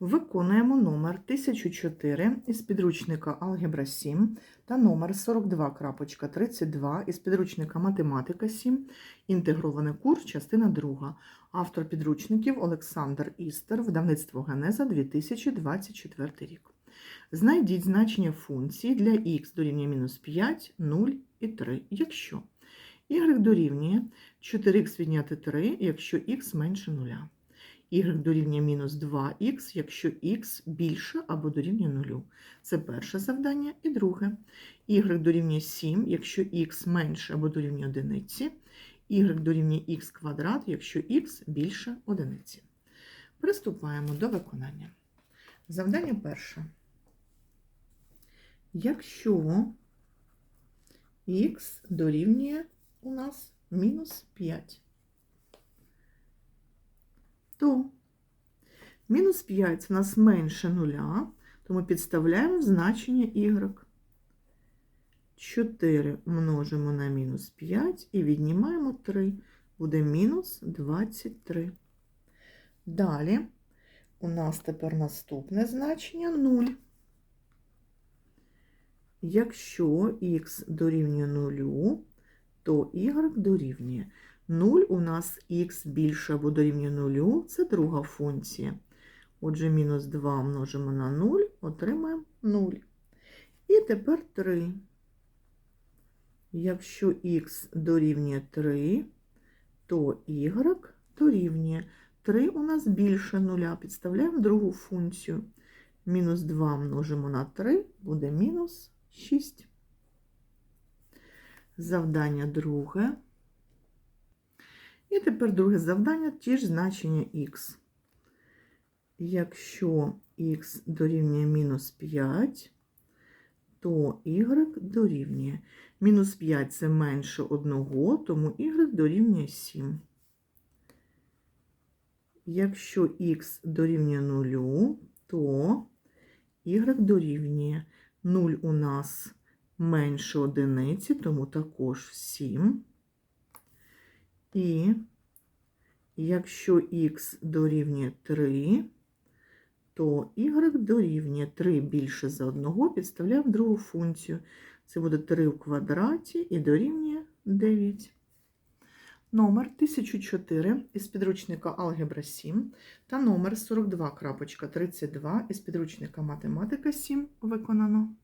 Виконуємо номер 1004 із підручника Алгебра 7 та номер 42.32 із підручника Математика 7, інтегрований курс, частина 2. Автор підручників Олександр Істер, видавництво Генеза 2024 рік. Знайдіть значення функції для х дорівнює мінус 5, 0 і 3, якщо y дорівнює 4х відняти 3, якщо х менше 0 y дорівнює мінус 2х, якщо х більше або дорівнює 0. Це перше завдання. І друге. y дорівнює 7, якщо х менше або дорівнює 1, y дорівнює х квадрат, якщо х більше 1. Приступаємо до виконання. Завдання перше. Якщо х дорівнює у нас мінус 5, то мінус 5 у нас менше нуля, ми підставляємо значення y. 4 множимо на мінус 5 і віднімаємо 3. Буде мінус 23. Далі у нас тепер наступне значення 0. Якщо х дорівнює 0, то y дорівнює 0 у нас х більше або дорівнює 0, це друга функція. Отже, мінус 2 множимо на 0, отримаємо 0. І тепер 3. Якщо х дорівнює 3, то y дорівнює 3 у нас більше 0. Підставляємо другу функцію. Мінус 2 множимо на 3, буде мінус 6. Завдання друге. І тепер друге завдання ті ж значення х. Якщо х дорівнює мінус 5, то y дорівнює. Мінус 5 це менше 1, тому y дорівнює 7. Якщо х дорівнює 0, то y дорівнює 0 у нас менше одиниці, тому також 7. І якщо х дорівнює 3, то y дорівнює 3 більше за 1, підставляємо другу функцію. Це буде 3 в квадраті і дорівнює 9. Номер 1004 із підручника Алгебра 7 та номер 42.32 із підручника Математика 7 виконано.